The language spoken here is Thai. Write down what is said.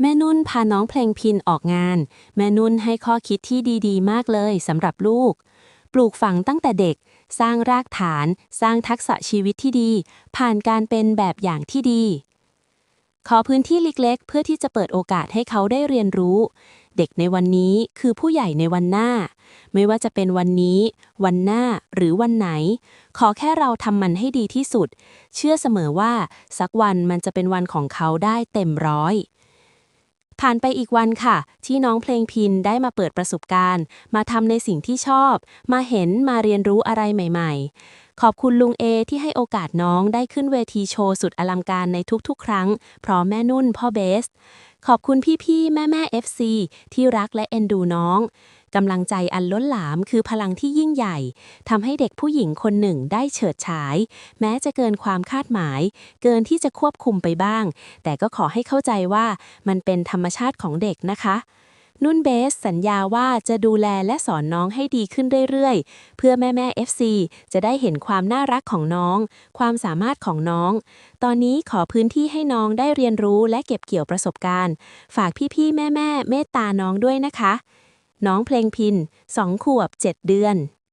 แม่นุ่นพาน้องเพลงพินออกงาน แม่นุ่นให้ข้อคิดที่ดีๆ มากเลยสำหรับลูก ปลูกฝังตั้งแต่เด็ก สร้างรากฐาน สร้างทักษะชีวิตที่ดี ผ่านการเป็นแบบอย่างที่ดี ขอพื้นที่เล็กๆ เพื่อที่จะเปิดโอกาสให้เขาได้เรียนรู้ เด็กในวันนี้คือผู้ใหญ่ในวันหน้า ไม่ว่าจะเป็นวันนี้ วันหน้าหรือวันไหน ขอแค่เราทำมันให้ดีที่สุด เชื่อเสมอว่า สักวันมันจะเป็นวันของเขาได้เต็มร้อย ผ่านไปอีกวันค่ะ ที่น้องเพลงพินได้มาเปิดประสบการณ์ มาทำในสิ่งที่ชอบ มาเห็นมาเรียนรู้อะไรใหม่ ๆ ขอบคุณลุงเอที่ให้โอกาสน้องได้ขึ้นเวทีโชว์สุดอลังการในทุกๆ ครั้ง พร้อมแม่นุ่นพ่อเบส ขอบคุณพี่ๆ แม่ๆ FC ที่รักและเอ็นดูน้อง กำลังใจอันล้นหลามคือพลังที่ยิ่งใหญ่ทำให้เด็กผู้หญิงคนหนึ่งได้เฉิดฉาย แม้จะเกินความคาดหมาย เกินที่จะควบคุมไปบ้าง แต่ก็ขอให้เข้าใจว่ามันเป็นธรรมชาติของเด็กนะคะนุ่นเบสสัญญาว่าจะดูแลและสอนน้องให้ดีขึ้นเรื่อยๆ เพื่อแม่แม่ FC จะได้เห็นความน่ารักของน้อง ความสามารถของน้อง ตอนนี้ขอพื้นที่ให้น้องได้เรียนรู้และเก็บเกี่ยวประสบการณ์ ฝากพี่ๆแม่แม่ๆเมตตาน้องด้วยนะคะ น้องเพลงพิน 2 ขวบ 7 เดือน